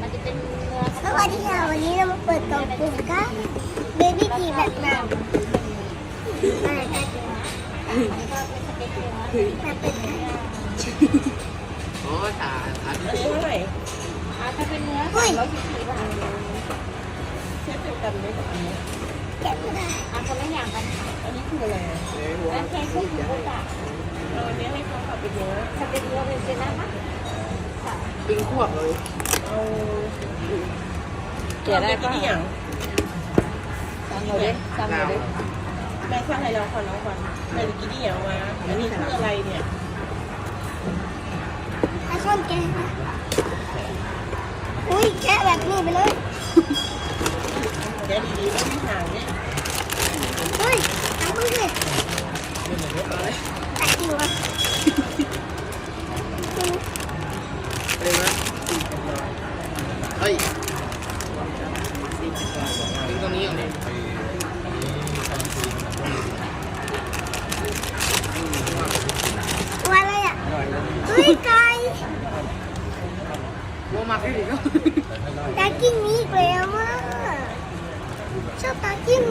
มันจะเป็นเนื้อสวัสดีค่ะวันนี้เรามาเปิดกล่องปุ่มค่ะเบบี้ทีแบบหนังมาค่ะก็เป็นสเต็กเนื้อมาเป็นค่ะโอ้ตาอันอันนี้เท่าไหร่อ่าถ้าเป็นเนื้อสามร้อยสิบสี่บาทเทียบเดียวกันไหมกับอันนี้แกะไม่ได้อ่าคนละอย่างกันค่ะอันนี้คืออะไรอะแล้วแค่พวกหมูกระเอาอันนี้ให้เขาขับไปเยอะสเต็กเนื้อเป็นเจน่าค่ะค่ะปิ้งขวบเลย เอาแกะได้ปะที่อย่างสั่งเราดิสั่งเราดิแม่ข้างในเราคอนน้องคอนในกินที่อย่างมาอันนี้คืออะไรเนี่ยถ้าคนแกะค่ะอุ้ยแกะแบบนี้ไปเลยแกดีๆไม่มีหางเนี่ยเฮ้ยทำมือเลยแตะจริงวะเลยนะเฮ้ยปิ้งตรงนี้เหรอเนี่ย ว่าอะไรอะ เฮ้ยไก่โลมาแค่นี้ก็ตากิ้งนี้อีกแล้วอะชอบตากิ้งนี้